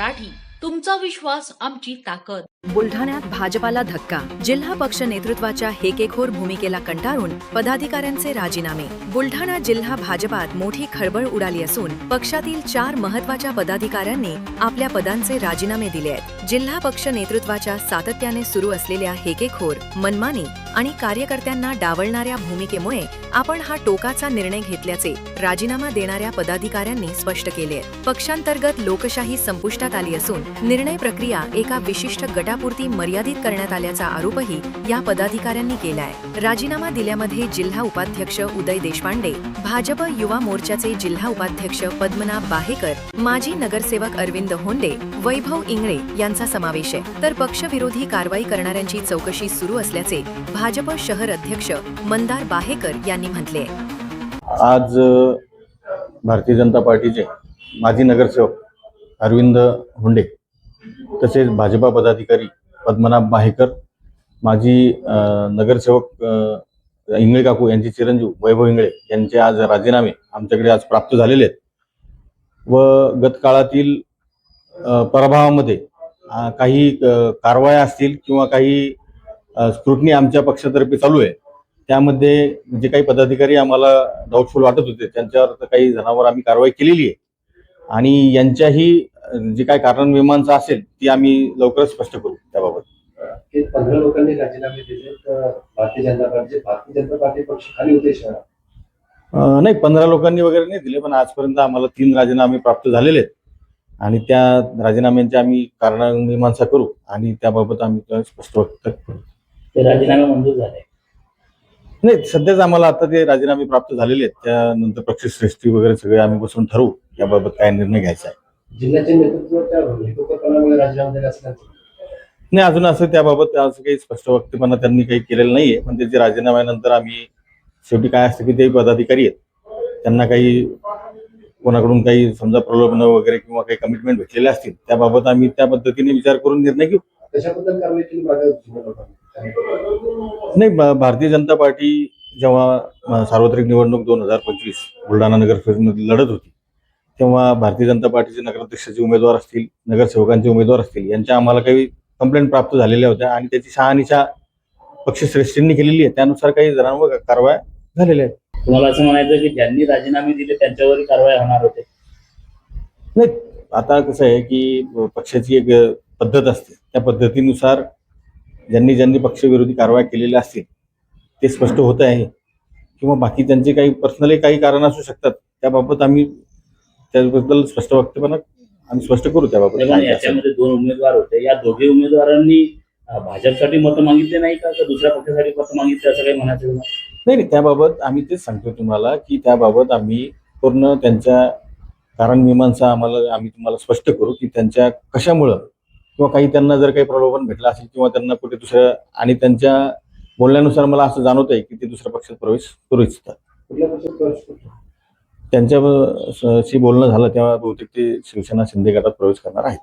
मराठी. तुमचा विश्वास आमची ताकद. बुलढाण्यात भाजपाला धक्का. जिल्हा पक्ष नेतृत्वाच्या हेकेखोर भूमिकेला कंटाळून पदाधिकाऱ्यांचे राजीनामे. बुलढाणा जिल्हा भाजपात मोठी खळबळ उडाली असून पक्षातील चार महत्त्वाच्या पदाधिकाऱ्यांनी आपल्या पदांचे राजीनामे दिले आहेत. जिल्हा पक्ष नेतृत्वाच्या सातत्याने सुरू असलेल्या हेकेखोर मनमानी आणि कार्यकर्त्यांना डावलणाऱ्या भूमिकेमुळे आपण हा टोकाचा निर्णय घेतल्याचे राजीनामा देणाऱ्या पदाधिकाऱ्यांनी स्पष्ट केले पक्षांतर्गत लोकशाही संपुष्टात आली असून निर्णय प्रक्रिया एका विशिष्ट गटापुरती मर्यादित करण्यात आल्याचा आरोपही या पदाधिकाऱ्यांनी केला राजीनामा दिल्यामध्ये जिल्हा उपाध्यक्ष उदय देशपांडे भाजप युवा मोर्चाचे जिल्हा उपाध्यक्ष पद्मनाभ बाहेकर माजी नगरसेवक अरविंद होंडे वैभव इंगळे यांचा समावेश आहे. तर पक्षविरोधी कारवाई करणाऱ्यांची चौकशी सुरू असल्याचे भाजप शहर अध्यक्ष मंदार बाहेकर यांनी म्हटले आज भारतीय जनता पार्टीचे माजी नगरसेवक अरविंद हुंडे तसेच भाजपा पदाधिकारी पद्मनाभ बाहेकर माजी नगरसेवक इंगळे काकू यांचे चिरंजीव वैभव इंगळे यांचे आज राजीनामे आमच्याकडे आज प्राप्त झालेले आहेत. व गत काळातील पराभवामध्ये काही कारवाया असतील किंवा काही स्क्रुटनी आमच्या पक्षातर्फे चालू आहे. त्यामध्ये जे काही पदाधिकारी आम्हाला डाऊटफुल वाटत होते त्यांच्यावर तर काही जणांवर आम्ही कारवाई केलेली आहे. आणि यांच्याही जे काही कारण मीमांसा असेल ती आम्ही लवकरच स्पष्ट करू त्याबाबत. ते पंधरा लोकांनी राजीनामे दिले तर भारतीय जनता पार्टी भारतीय जनता पार्टी पक्ष खाली होते शहरात नाही पंधरा लोकांनी वगैरे नाही दिले पण आजपर्यंत आम्हाला तीन राजीनामे प्राप्त झालेले आहेत. आणि त्या राजीनाम्यांची आम्ही कारण मीमांसा करू आणि त्याबाबत आम्ही स्पष्ट व्यक्त करू. ते राजीनामे मंजूर झाले. नाही सध्याच आम्हाला आता ते राजीनामे प्राप्त झालेले आहेत. त्यानंतर पक्षश्रेष्ठी वगैरे सगळे आम्ही बसून ठरवू याबाबत काय निर्णय घ्यायचा आहे. राजीनामा दिला असल्याचं नाही अजून असं त्याबाबत असं काही स्पष्ट वक्तपणा त्यांनी काही केलेलं नाहीये. पण त्याच्या राजीनाम्यानंतर आम्ही शेवटी काय असतं की ते पदाधिकारी आहेत. त्यांना काही कोणाकडून काही समजा प्रलोभन वगैरे किंवा काही कमिटमेंट भेटलेले असतील त्याबाबत आम्ही त्या पद्धतीने विचार करून निर्णय घेऊ. कारवाई केली नाही ब- भारतीय जनता पार्टी जेव्हा अ, सार्वत्रिक निवडणूक दोन हजार पंचवीस बुलढाणा नगर लढत होती तेव्हा भारतीय जनता पार्टीचे नगराध्यक्षाचे उमेदवार असतील नगरसेवकांचे उमेदवार असतील यांच्या आम्हाला काही कंप्लेंट प्राप्त झालेल्या होत्या आणि त्याची शहानिशा पक्षश्रेष्ठींनी केलेली आहे. त्यानुसार काही जणांवर कारवाया झालेल्या आहेत. तुम्हाला असं म्हणायचं की ज्यांनी राजीनामे दिले त्यांच्यावरही कारवाई होणार होते. नाही आता कसं आहे की पक्षाची एक पद्धत असते. त्या पद्धतीनुसार ज्यांनी ज्यांनी पक्षविरोधी कारवाया केलेल्या असतील ते स्पष्ट होत आहे. किंवा बाकी त्यांचे काही पर्सनली काही कारण असू शकतात त्याबाबत आम्ही त्याबद्दल स्पष्ट वक्तपणा आम्ही स्पष्ट करू त्याबाबत. याच्यामध्ये दोन उमेदवार होते या दोघे उमेदवारांनी भाजपसाठी मतं मागितले नाही का दुसऱ्या पक्षासाठी मतं मागितले असं काही म्हणायचं? नाही नाही त्याबाबत आम्ही तेच सांगतो तुम्हाला की त्याबाबत आम्ही पूर्ण त्यांच्या कारण मीमांसा आम्हाला आम्ही तुम्हाला स्पष्ट करू की त्यांच्या कशामुळं किंवा काही त्यांना जर काही प्रलोभन भेटलं असेल किंवा त्यांना कुठे दुसऱ्या आणि त्यांच्या बोलण्यानुसार मला असं जाणवत आहे की ते दुसऱ्या पक्षात प्रवेश करू इच्छितात त्यांच्याशी बोलणं झालं तेव्हा बहुतेक ते शिवसेना शिंदे गटात प्रवेश करणार आहेत.